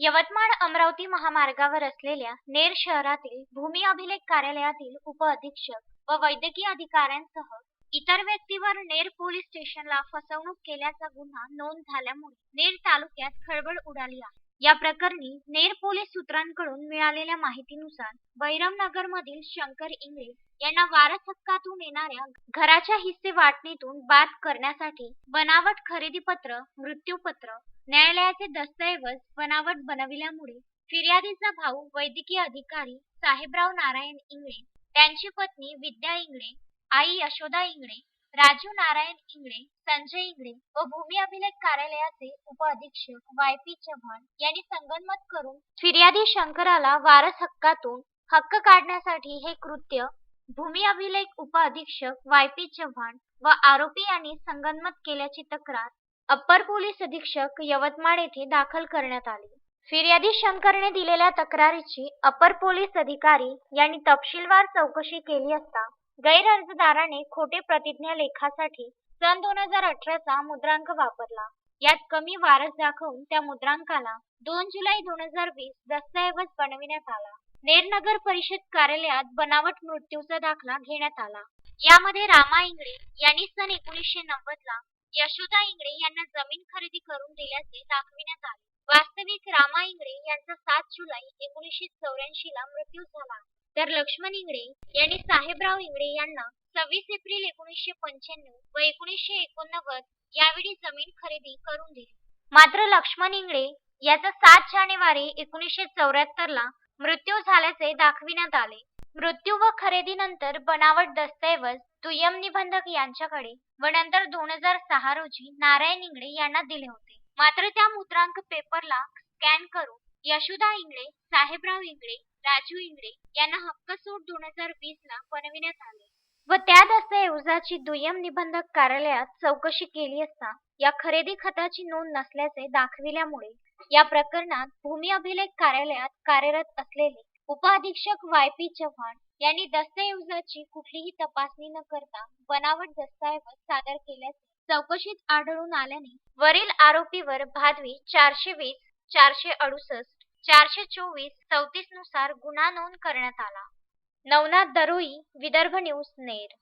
यवतमाळ अमरावती महामार्गावर असलेल्या नेर शहरातील भूमी अभिलेख कार्यालयातील उपअधीक्षक व वैद्यकीय अधिकाऱ्यांसह इतर व्यक्तीवर नेर पोलीस स्टेशनला फसवणूक केल्याचा गुन्हा नोंद झाल्यामुळे नेर तालुक्यात खळबळ उडाली आहे. या प्रकरणी नेर पोलीस सूत्रांकडून मिळालेल्या माहितीनुसार बैरमनगर मधील शंकर इंगळे यांना वारस हक्कातून येणाऱ्या घराच्या हिस्से वाटणीतून बाद करण्यासाठी बनावट खरेदी पत्र मृत्यूपत्र न्यायालयाचे दस्तऐवज बनावट बनविल्यामुळे फिर्यादीचा भाऊ वैद्यकीय अधिकारी साहेबराव नारायण इंगळे त्यांची पत्नी विद्या इंगळे आई यशोदा इंगळे राजू नारायण इंगळे संजय इंगळे व भूमी अभिलेख कार्यालयाचे उपअधीक्षक वाय पी चव्हाण यांनी संगनमत करून फिर्यादी शंकराला वारस हक्कातून हक्क काढण्यासाठी हे कृत्य भूमी अभिलेख उपअधीक्षक वाय पी चव्हाण व आरोपी यांनी संगनमत केल्याची तक्रार अप्पर पोलीस अधीक्षक यवतमाळ येथे दाखल करण्यात आले. फिर्यादी शंकरने दिलेल्या तक्रारीची अपर पोलीस अधिकारी यांनी तपशीलवार चौकशी केली असता गैर अर्जदाराने खोटे प्रतिज्ञा लेखासाठी सन दोन हजार अठराचा मुद्रांक वापरला. यात कमी वारस दाखवून त्या मुद्रांकाला दोन जुलै दोन हजार वीस दस्तऐवज बनविण्यात आला. नेरनगर परिषद कार्यालयात बनावट मृत्यूचा दाखला घेण्यात आला. यामध्ये रामा इंगळे यांनी सन एकोणीसशे नव्वद ला यशोदा इंगळे यांना जमीन खरेदी करून दिल्याचे दाखविण्यात आले. वास्तविक रामा इंगळे यांचा सात जुलै एकोणीसशे चौऱ्याऐंशी ला मृत्यू झाला. तर लक्ष्मण इंगळे यांनी साहेबराव इंगळे यांना सव्वीस एप्रिल एकोणीसशे पंच्याण्णव व एकोणीसशे एकोणनव्वद यावेळी जमीन खरेदी करून दिली. मात्र लक्ष्मण इंगळे याचा सात जानेवारी एकोणीसशे चौऱ्याहत्तर ला मृत्यू झाल्याचे दाखविण्यात आले. मृत्यू व खरेदीनंतर बनावट दस्तऐवज दुय्यम निबंधक यांच्याकडे व नंतर दोन हजार सहा रोजी नारायण इंगळे यांना दिले होते. मात्र त्या मुद्रांक पेपरला स्कॅन करून यशोदा इंगळे साहेबराव इंगळे राजू इंगळे यांना हक्क सूट दोन हजार वीस ला बनविण्यात आले. व त्या दस्तऐवजाची दुय्यम निबंधक कार्यालयात चौकशी केली असता या खरेदी खताची नोंद नसल्याचे दाखविल्यामुळे या प्रकरणात भूमी अभिलेख कार्यालयात कार्यरत असलेले उपअधीक्षक वाय पी चव्हाण यांनी दस्तऐवजाची कुठलीही तपासणी न करता बनावट दस्तऐवज सादर केल्याचे चौकशीत आढळून आल्याने वरील आरोपीवर भादवी चारशे वीस चारशे अडुसष्ट चारशे चोवीस चौतीसनुसार गुन्हा नोंद करण्यात आला. नवनाथ दरोई विदर्भ न्यूज नेर.